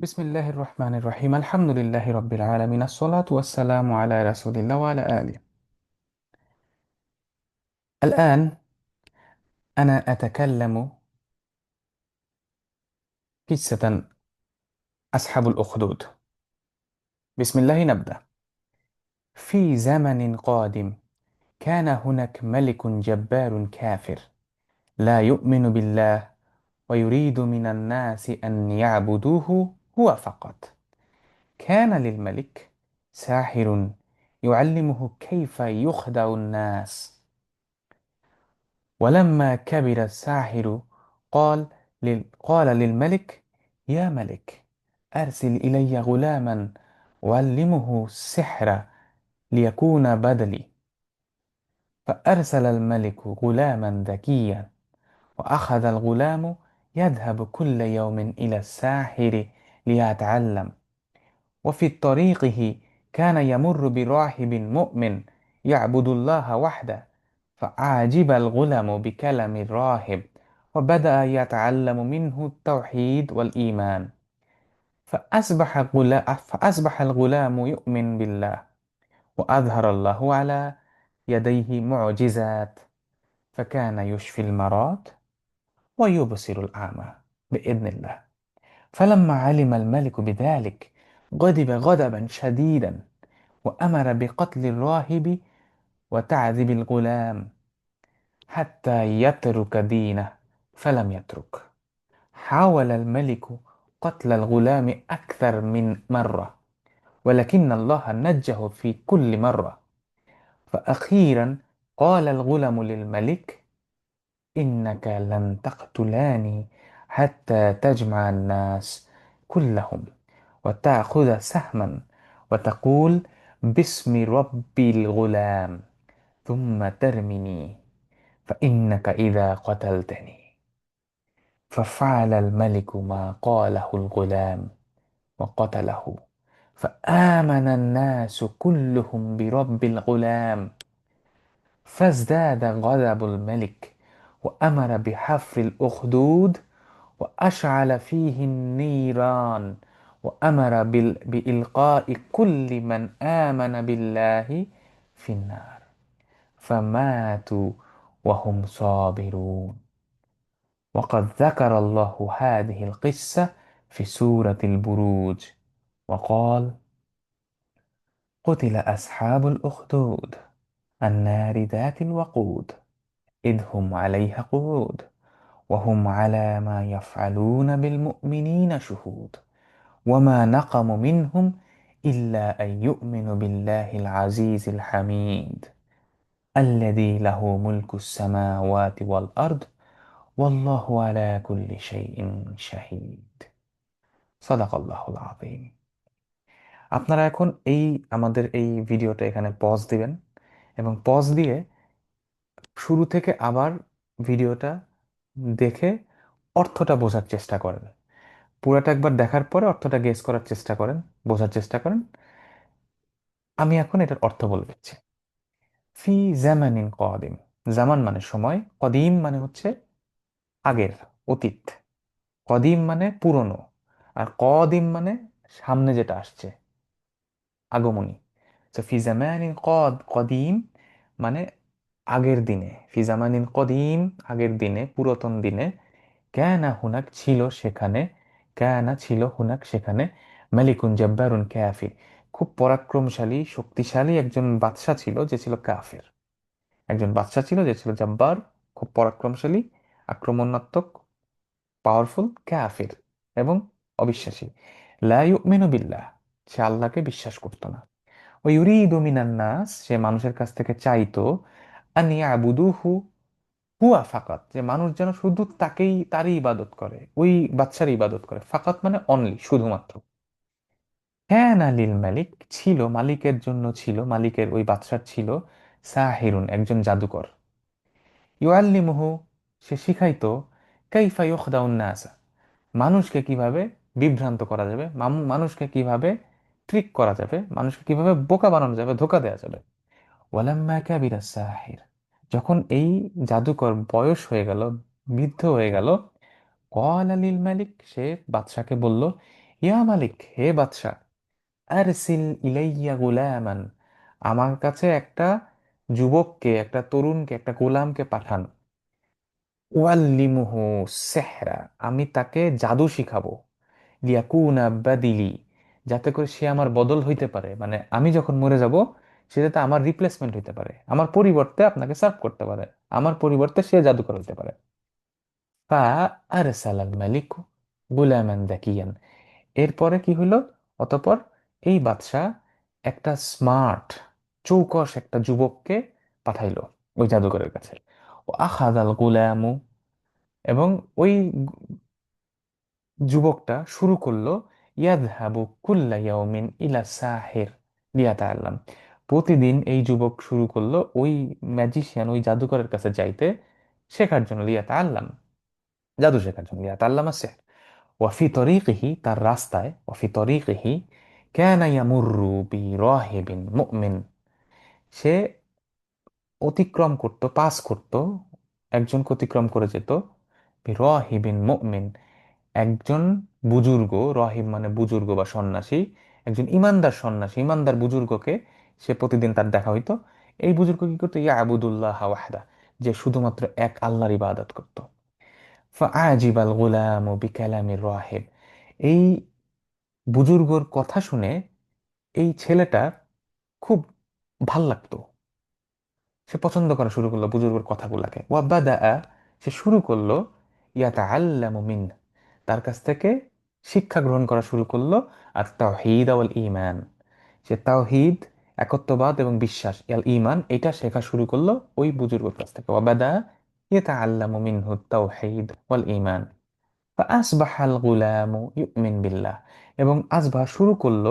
بسم الله الرحمن الرحيم الحمد لله رب العالمين الصلاة والسلام على رسول الله وعلى آله الآن أنا أتكلم قصة أصحاب الأخدود بسم الله نبدأ في زمن قادم كان هناك ملك جبار كافر لا يؤمن بالله ويريد من الناس أن يعبدوه هو فقط كان للملك ساحر يعلمه كيف يخدع الناس ولما كبر الساحر قال. قال للملك يا ملك أرسل إلي غلاما وعلمه السحر ليكون بدلي فأرسل الملك غلاما ذكيا وأخذ الغلام يذهب كل يوم إلى الساحر ليتعلم. وفي طريقه كان يمر براهب مؤمن يعبد الله وحده فأعجب الغلام بكلام الراهب وبدأ يتعلم منه التوحيد والإيمان. فأصبح فأصبح الغلام يؤمن بالله وأظهر الله على يديه معجزات فكان يشفي المرض ويبصر الأعمى بإذن الله. فلما علم الملك بذلك غضب غضبا شديدا وأمر بقتل الراهب وتعذيب الغلام حتى يترك دينه فلم يترك. حاول الملك قتل الغلام أكثر من مرة ولكن الله نجه في كل مرة. فأخيرا قال الغلام للملك إنك لن تقتلاني حتى تجمع الناس كلهم وتأخذ سهما وتقول باسم رب الغلام ثم ترمني فإنك إذا قتلتني. ففعل الملك ما قاله الغلام وقتله. فآمن الناس كلهم برب الغلام. فازداد غضب الملك وأمر بحفر الأخدود وأشعل فيه النيران وأمر بإلقاء كل من آمن بالله في النار. فماتوا وهم صابرون. وقد ذكر الله هذه القصة في سورة البروج. وقال قتل أصحاب الأخدود. النار ذات الوقود. إذ هم عليها قعود. وهم على ما يفعلون بالمؤمنين شهود وما نقم منهم إلا أن يؤمنوا بالله العزيز الحميد الذي له ملك السماوات والأرض والله على كل شيء شهيد صدق الله العظيم আপনারা এখন এই আমাদের এই ভিডিওটা এখানে পজ দিবেন এবং পজ দিয়ে শুরু থেকে আবার ভিডিওটা দেখে অর্থটা বোঝার চেষ্টা করেন। পুরাটা একবার দেখার পরে অর্থটা গেস করার চেষ্টা করেন, বোঝার চেষ্টা করেন। আমি এখন এটার অর্থ বলে দিচ্ছি। ফি জামানিন কদিম। জামান মানে সময়, কদিম মানে হচ্ছে আগের, অতীত। কদিম মানে পুরনো, আর কদিম মানে সামনে যেটা আসছে, আগমনী। তো ফি জামানিন কদ, কদিম মানে আগের দিনে ফিজামানিন কদিম আগের দিনে, পুরাতন দিনে, ক্যানা হুনাক ছিল সেখানে, ক্যানা ছিল হুনাক সেখানে, মালিকুন জব্বারুন কাফির। খুব পরাক্রমশালী, শক্তিশালী একজন বাদশা ছিল যে ছিল কাফের। একজন বাদশা ছিল যে ছিল জব্বার, খুব পরাক্রমশালী, আক্রমণাত্মক পাওয়ারফুল কাফির এবং অবিশ্বাসী। লা ইউমিনু বিল্লাহ, সে আল্লাহকে বিশ্বাস করতো না। ওই ইউরিদু মিনান নাস, সে মানুষের কাছ থেকে চাইতো আন ইয়াবুদুহু হুয়া ফাকাত, যে মানুষ যেন শুধু তাকেই, তারই ইবাদত করে, ওই বাচ্চার ইবাদত করে। ফাকাত মানে অনলি শুধুমাত্র। হ্যাঁ লিল মালিক ছিল, মালিকের জন্য ছিল, মালিকের ওই বাদশার ছিল, সাহিরুন, একজন জাদুকর। ইউআল্লিমুহু, সে শিখাইতো, কাইফা ইউখদাউন নাস মানুষকে কীভাবে বিভ্রান্ত করা যাবে মানুষকে কীভাবে ট্রিক করা যাবে, মানুষকে কীভাবে বোকা বানানো যাবে, ধোকা দেওয়া যাবে। ওয়ালাম্মা কাবিরা সাহির যখন এই জাদুকর বয়স হয়ে গেল, বৃদ্ধ হয়ে গেল কল আলিল মালিক সে বাদশাকে বলল, ইয়া মালিক, হে বাদশাহ আরসিল ইলাইয়া গুলামান, আমার কাছে একটা যুবককে, একটা তরুণকে, একটা গোলামকে পাঠান। ওয়াল্লিমুহু সেহরা, আমি তাকে জাদু শিখাবো। লিয়াকুনা বাদিলি, যাতে করে সে আমার বদল হইতে পারে। মানে আমি যখন মরে যাব সে যাতে আমার রিপ্লেসমেন্ট হইতে পারে। আমার পরিবর্তে আপনাকে সার্ভ করতে পারে। আমার পরিবর্তে সে জাদুকর হইতে পারে। ফা আরসালাল মালিকু, গুলামান এরপরে কি হইল? অতপর এই বাদশা একটা স্মার্ট চৌকস একটা যুবককে পাঠাইলো ওই জাদুকরের কাছে। ও আখাদাল গুলামু এবং ওই যুবকটা শুরু করল, ইয়াদহাবু কুল্লা ইয়াউমিন ইলা সাহের সাহির, লিয়াতাআল্লাম। প্রতিদিন এই যুবক শুরু করল ওই ম্যাজিশিয়ান ওই জাদুকরের কাছে যাইতে শেখার জন্য, লিয়াতাআল্লাম। জাদু শেখার জন্য, লিয়াতাআল্লামা সিহর ওয়াফি তরিকিহি, তার রাস্তায় ওয়াফি তরিকিহি, কানা ইয়ামুররু বিরাহিবিন মুমিন। সে অতিক্রম করত, পাস করত, একজনকে অতিক্রম করে যেত, বিরাহিবিন মুমিন। একজন বুজুর্গ, রহিব মানে বুজুর্গ বা সন্ন্যাসী, একজন ইমানদার সন্ন্যাসী, ইমানদার বুজুর্গকে সে প্রতিদিন তার দেখা হইতো। এই বুজুর্গ কি করতো? ইয়া আবুদুল্লাহ ওয়াহদা, যে শুধুমাত্র এক আল্লাহর ইবাদত করত। ফাআজিবাল গুলাম ও বিকালামির রাহেব। এই বুজুর্গর কথা শুনে এই ছেলেটা খুব ভালো লাগতো। সে পছন্দ করা শুরু করল বুজুর্গের কথাগুলাকে। ওয়াবাদা সে শুরু করল ইয়াতাআল্লামু মিন। তার কাছ থেকে শিক্ষা গ্রহণ করা শুরু করল, আর তাওহীদ আওয়াল ইমান সে তাওহীদ একত্ববাদ এবং বিশ্বাস, ইয়াল ইমান এটা শেখা শুরু করল ওই বুজুর্গর কাছ থেকে। ওয়াবাদা ইয়েতা আল্লাহ মুমিন হুত্তাও হেদ ওয়াল ইমান আসবাহাল ইউমিন বিল্লাহ। এবং আসবাহ শুরু করল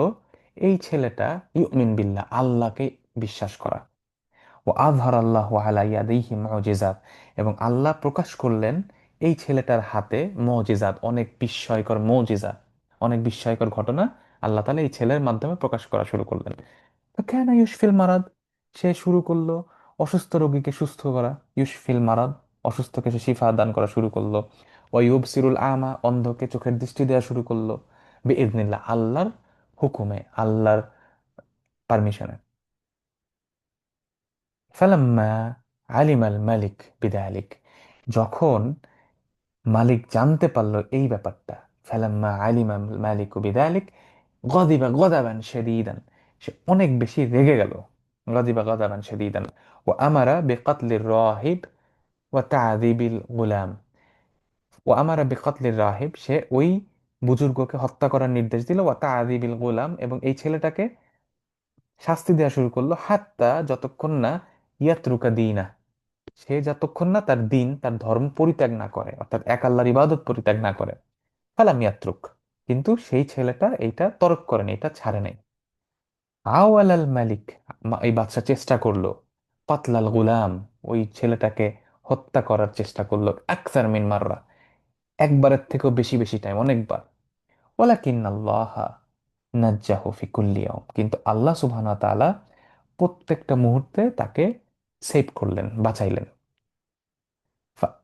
এই ছেলেটা ইউমিন বিল্লাহ, আল্লাহকে বিশ্বাস করা। ও আজহার আল্লাহ এবং আল্লাহ প্রকাশ করলেন এই ছেলেটার হাতে মজেজাদ অনেক বিস্ময়কর মজেজা অনেক বিস্ময়কর ঘটনা আল্লাহ তালা এই ছেলের মাধ্যমে প্রকাশ করা শুরু করলেন। কেন ইউসফিল মারাদ সে শুরু করল অসুস্থ রোগীকে সুস্থ করা। ইউসফিল মারাদ অসুস্থকে সে শিফা দান করা শুরু করল। ওয়ুব সিরুল আমা অন্ধকে চোখের দৃষ্টি দেওয়া শুরু করল। বেইজনিল্লাহ আল্লাহর হুকুমে, আল্লাহর পারমিশনে। ফালাম্মা আলিমাল মালিক বিদালিক, যখন মালিক জানতে পারল এই ব্যাপারটা, ফালাম্মা আলিমাল মালিক বিদালিক, গদিবা গদাবান শেদিদান। সে অনেক বেশি রেগে গেল। গদিবা গদাবান শেদিদান। ও আমারা বেকাতলির রাহিব ও তাদিবিল গুলাম। ও আমারা বেকাতলির রাহিব, সে ওই বুজুর্গকে হত্যা করার নির্দেশ দিল। ও তাদিবিল গুলাম এবং এই ছেলেটাকে শাস্তি দেওয়া শুরু করল। হাত্তা যতক্ষণ না ইয়াতরুকা দিনা, সে যতক্ষণ না তার দিন, তার ধর্ম পরিত্যাগ না করে, অর্থাৎ এক আল্লাহর ইবাদত পরিত্যাগ না করে, ফালাম ইয়াত্রুক। কিন্তু সেই ছেলেটা এইটা তরক করেনি এটা ছাড়ে নাই। আওয়াল আল মালিক এই বাদশা চেষ্টা করল। পাতলাল গুলাম ওই ছেলেটাকে হত্যা করার চেষ্টা করল, আকসার মিন মাররা। একবারের থেকেও বেশি বেশি টাইম অনেকবার। ওয়ালাকিন আল্লাহ নাজ্জাহু ফি কুল্লি কিন্তু আল্লাহ সুবহানাহু তাআলা প্রত্যেকটা মুহূর্তে তাকে সেভ করলেন, বাঁচাইলেন।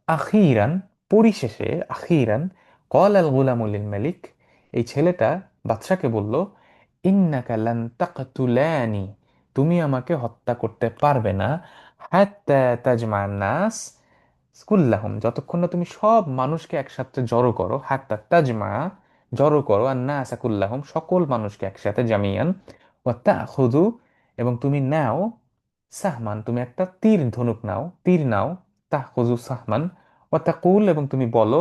আখিরান, পরিশেষে আখিরান কল আল গুলামুল মালিক, এই ছেলেটা বাদশাকে বলল ইন্নাকা লান তাকতুলানি, তুমি আমাকে হত্যা করতে পারবে না। হাত্তা তাজমা নাস কুল্লাহুম, যতক্ষণ না তুমি সব মানুষকে একসাথে জড়ো করো, হাত্তা তাজমা জড়ো করো আর নাস কুল্লাহুম, সকল মানুষকে একসাথে জামিয়ান। ও তাখুদু এবং তুমি নাও সাহমান, তুমি একটা তীর ধনুক নাও, তীর নাও তাহজু সাহমান। ও তাকুল, এবং তুমি বলো,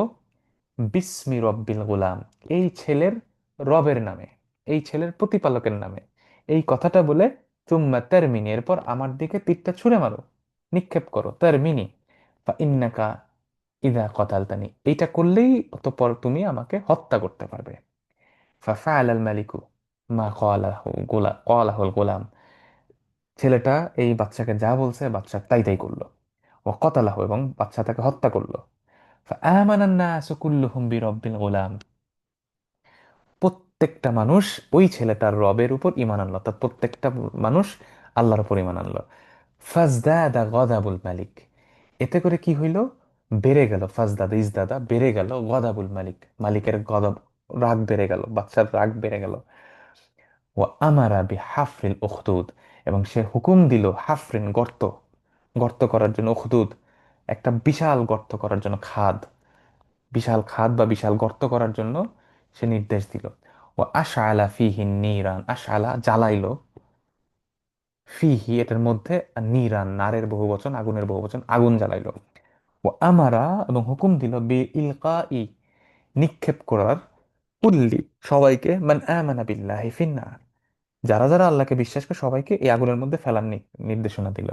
বিস্মি রব্বিল গুলাম, এই ছেলের রবের নামে। এই ছেলের প্রতিপালকের নামে। এই কথাটা বলে, তুম্মা তারমিনি, এরপর আমার দিকে তীরটা ছুঁড়ে মারো। নিক্ষেপ করো, তারমিনি। বা ইন্নাকা ইদা কতালতানি এইটা করলেই অতঃপর তুমি আমাকে হত্যা করতে পারবে। ফাফাআল আল মালিকু মা ক্বালাহু গোলা, ক্বালাহুল গোলাম। ছেলেটা এই বাচ্চাকে যা বলছে বাচ্চা তাই তাই করল। ও কতালাহু এবং বাচ্চা তাকে হত্যা করল। ফাআমানান নাসু কুল্লুহুম বিরব্বিল গোলাম। প্রত্যেকটা মানুষ ওই ছেলেটার রবের উপর ইমান আনলো অর্থাৎ প্রত্যেকটা মানুষ আল্লাহর উপর ইমান আনলো। ফাজদাদা গদাবুল মালিক। এতে করে কি হইল? বেড়ে গেল, ফাজদাদা, ইজদাদা, বেড়ে গেল গদাবুল মালিক। মালিকের গদব, রাগ বেড়ে গেল বাচ্চার রাগ বেড়ে গেল। ও আমারা বি হাফরিল উখদুদ। এবং সে হুকুম দিল হাফরিন, গর্ত। গর্ত করার জন্য উখদুদ। একটা বিশাল গর্ত করার জন্য খাদ। বিশাল খাদ বা বিশাল গর্ত করার জন্য সে নির্দেশ দিল। ও আশআলা ফিহি নিরান, আশআলা জ্বালাইলো। ফিহি, এটার মধ্যে নিরান, নারের বহুবচন আগুনের বহুবচন আগুন জ্বালাইলো। ও আমারা এবং হুকুম দিল বে ইলকা ই নিক্ষেপ করার কুল্লি সবাইকে মান আমানা বিল্লাহি ফিন্নার। যারা যারা আল্লাহকে বিশ্বাস করে সবাইকে এই আগুনের মধ্যে ফেলার নির্দেশনা দিল।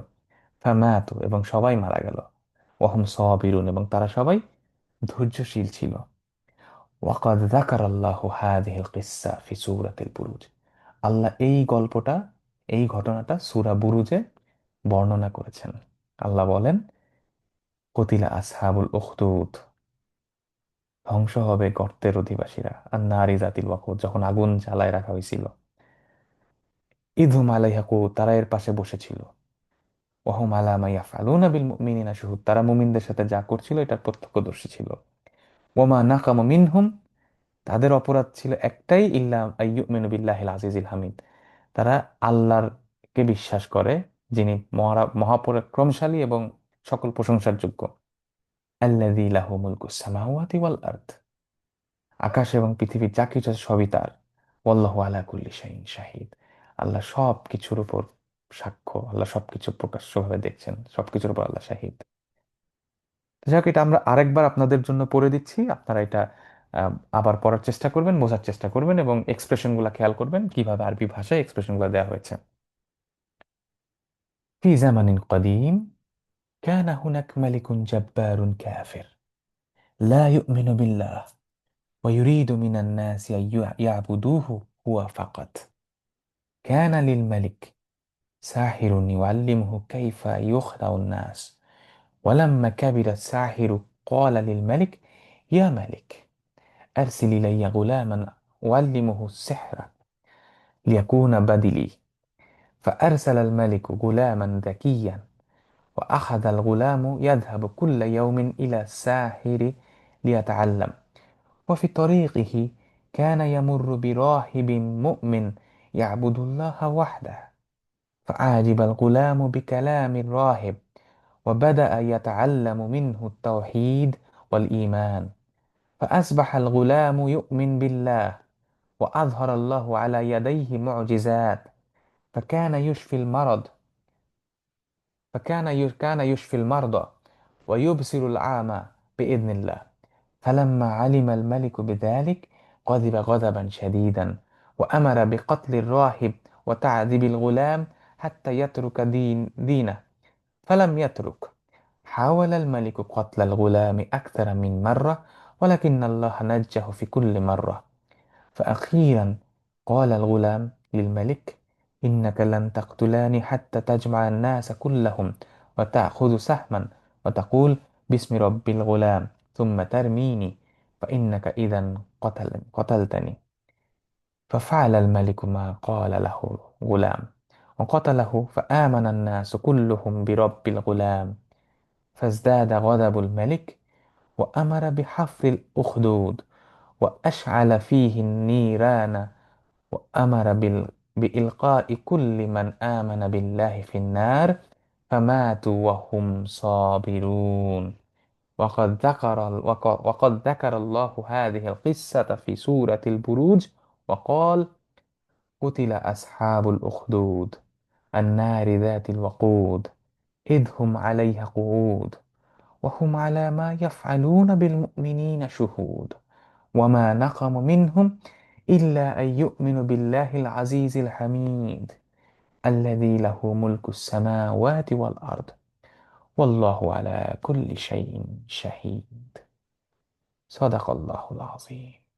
ফামাতু, এবং সবাই মারা গেল। ওহম সবিরুন, এবং তারা সবাই ধৈর্যশীল ছিল। ওয়াকাদ যাকার আল্লাহু হাযিহিল কিসসা ফি সূরাতিল বুরুজ। আল্লাহ এই গল্পটা, এই ঘটনাটা সূরা বুরুজে বর্ণনা করেছেন। আল্লাহ বলেন, কতিলা আসহাবুল উখদুদ ধ্বংস হবে গর্তের অধিবাসীরা। আর নারী জাতির ওয়াকুদ, যখন আগুন জ্বালায় রাখা হয়েছিল। ইদহুম আলাইহা কুদ তারা এর পাশে বসেছিল। ওহম আলা মা ইয়াফআলুনা বিল মুমিনিনা, শুহুদ। তারা মুমিনদের সাথে যা করছিল এটার প্রত্যক্ষদর্শী ছিল। ওমা নাকামু মিনহুম। তাদের অপরাধ ছিল একটাই, ইল্লা আইয়ুমিনু বিল্লাহিল আজিজিল হামিদ। তারা আল্লাহরকে বিশ্বাস করে, যিনি মহারা মহাপরাক্রমশালী এবং সকল প্রশংসার যোগ্য আল্লাযী লাহু মুলকুস সামাওয়াতি ওয়াল আরদ। আকাশ এবং পৃথিবী যা কিছু আছে সবই তার। ওয়াল্লাহু আলা কুল্লি শাইইন শাহিদ। আল্লাহ সব কিছুর উপর সাক্ষ্য, আল্লাহ সবকিছু প্রকাশ্যভাবে দেখছেন সব কিছুর উপর আল্লাহ শাহিদ। যাই হোক এটা আমরা আরেকবার আপনাদের জন্য পড়ে দিচ্ছি আপনারা এটা আহ, আবার পড়ার চেষ্টা করবেন বোঝার চেষ্টা করবেন এবং এক্সপ্রেশনগুলো খেয়াল করবেন কিভাবে আরবি ভাষায় এক্সপ্রেশনগুলো দেওয়া হয়েছে في زمن قديم كان هناك ملك جبار كافر لا يؤمن بالله ويريد من الناس أن يعبدوه هو فقط كان للملك ساحر يعلمه كيف يخدع الناس ولما كبر الساحر قال للملك يا ملك أرسل إلي غلاما أعلمه السحر ليكون بدلي. فأرسل الملك غلاما ذكيا وأخذ الغلام يذهب كل يوم إلى الساحر ليتعلم. وفي طريقه كان يمر براهب مؤمن يعبد الله وحده فأعجب الغلام بكلام الراهب. وبدأ يتعلم منه التوحيد والإيمان. فأصبح الغلام يؤمن بالله وأظهر الله على يديه معجزات. فكان يشفي المرض فكان كان يشفي المرضى ويبصر الأعمى بإذن الله. فلما علم الملك بذلك غضب غضبا شديدا وأمر بقتل الراهب وتعذيب الغلام حتى يترك دين دينه. فلم يترك. حاول الملك قتل الغلام أكثر من مرة ولكن الله نجه في كل مرة. فأخيرا قال الغلام للملك إنك لن تقتلاني حتى تجمع الناس كلهم وتأخذ سهما وتقول باسم رب الغلام ثم ترميني فإنك إذا قتل قتلتني. ففعل الملك ما قال له غلام. وقتله فآمن الناس كلهم برب الغلام فازداد غضب الملك وأمر بحفر الأخدود وأشعل فيه النيران وأمر بال... بإلقاء كل من آمن بالله في النار فماتوا وهم صابرون. وقد ذكر وق- وقد ذكر الله هذه القصة في سورة البروج وقال قتل أصحاب الأخدود. النار ذات الوقود إذ هم عليها قعود وهم على ما يفعلون بالمؤمنين شهود وما نقم منهم إلا أن يؤمنوا بالله العزيز الحميد الذي له ملك السماوات والأرض والله على كل شيء شهيد. صدق الله العظيم.